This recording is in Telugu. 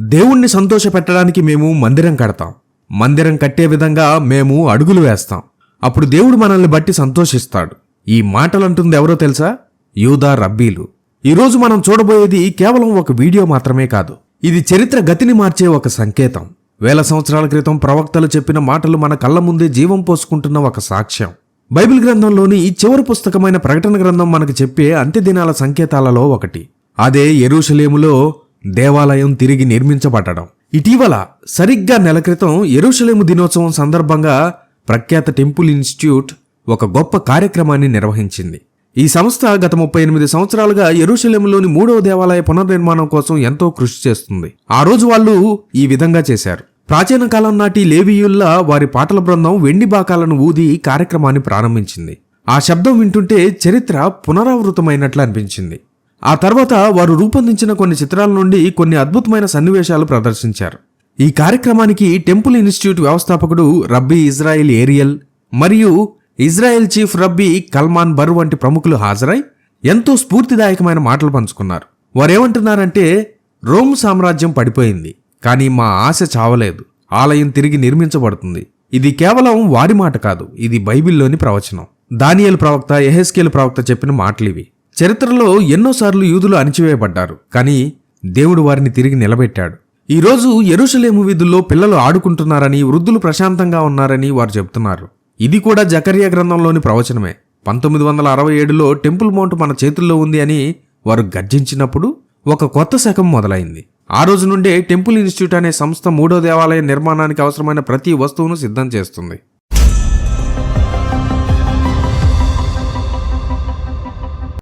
దేవుణ్ణి సంతోషపెట్టడానికి మేము మందిరం కడతాం. మందిరం కట్టే విధంగా మేము అడుగులు వేస్తాం. అప్పుడు దేవుడు మనల్ని బట్టి సంతోషిస్తాడు. ఈ మాటలంటుంది ఎవరో తెలుసా? యూదా రబ్బీలు. ఈరోజు మనం చూడబోయేది కేవలం ఒక వీడియో మాత్రమే కాదు. ఇది చరిత్ర గతిని మార్చే ఒక సంకేతం. వేల సంవత్సరాల క్రితం ప్రవక్తలు చెప్పిన మాటలు మన కళ్ళ ముందే జీవం పోసుకుంటున్న ఒక సాక్ష్యం. బైబిల్ గ్రంథంలోని ఈ చివరి పుస్తకమైన ప్రకటన గ్రంథం మనకు చెప్పే అంత్యదినాల సంకేతాలలో ఒకటి. అదే ఎరుషలేములో దేవాలయం తిరిగి నిర్మించబడడం ఇటీవల సరిగ్గా నెల క్రితం ఎరుషలేము దినోత్సవం సందర్భంగా ప్రఖ్యాత టెంపుల్ ఇన్స్టిట్యూట్ ఒక గొప్ప కార్యక్రమాన్ని నిర్వహించింది. ఈ సంస్థ గత ముప్పై ఎనిమిది సంవత్సరాలుగా ఎరుషలేములోని మూడవ దేవాలయ పునర్నిర్మాణం కోసం ఎంతో కృషి చేస్తుంది. ఆ రోజు వాళ్ళు ఈ విధంగా చేశారు. ప్రాచీన కాలం నాటి లేవీయుల్లా వారి పాటల బృందం వెండి బాకాలను ఊది కార్యక్రమాన్ని ప్రారంభించింది. ఆ శబ్దం వింటుంటే చరిత్ర పునరావృతమైనట్లు అనిపించింది. ఆ తర్వాత వారు రూపొందించిన కొన్ని చిత్రాల నుండి కొన్ని అద్భుతమైన సన్నివేశాలు ప్రదర్శించారు. ఈ కార్యక్రమానికి టెంపుల్ ఇన్స్టిట్యూట్ వ్యవస్థాపకుడు రబ్బీ ఇజ్రాయిల్ ఏరియల్ మరియు Israel chief rabbi Kalman Ber వంటి ప్రముఖులు హాజరై ఎంతో స్ఫూర్తిదాయకమైన మాటలు పంచుకున్నారు. వారేమంటున్నారంటే రోమ్ సామ్రాజ్యం పడిపోయింది కానీ మా ఆశ చావలేదు ఆలయం తిరిగి నిర్మించబడుతుంది. ఇది కేవలం వారి మాట కాదు ఇది బైబిల్లోని ప్రవచనం. దానియల్ ప్రవక్త ఎహెస్కేల్ ప్రవక్త చెప్పిన మాటలివి. చరిత్రలో ఎన్నోసార్లు యూదులు అణిచివేయబడ్డారు కానీ దేవుడు వారిని తిరిగి నిలబెట్టాడు. ఈరోజు ఎరుషలేము వీధుల్లో పిల్లలు ఆడుకుంటున్నారని వృద్ధులు ప్రశాంతంగా ఉన్నారని వారు చెబుతున్నారు. ఇది కూడా జకర్యా గ్రంథంలోని ప్రవచనమే. పంతొమ్మిది వందల అరవై ఏడులో టెంపుల్ మౌంట్ మన చేతుల్లో ఉంది అని వారు గర్జించినప్పుడు ఒక కొత్త శకం మొదలైంది. ఆ రోజు నుండే టెంపుల్ ఇన్స్టిట్యూట్ అనే సంస్థ మూడో దేవాలయ నిర్మాణానికి అవసరమైన ప్రతి వస్తువును సిద్ధం చేస్తుంది.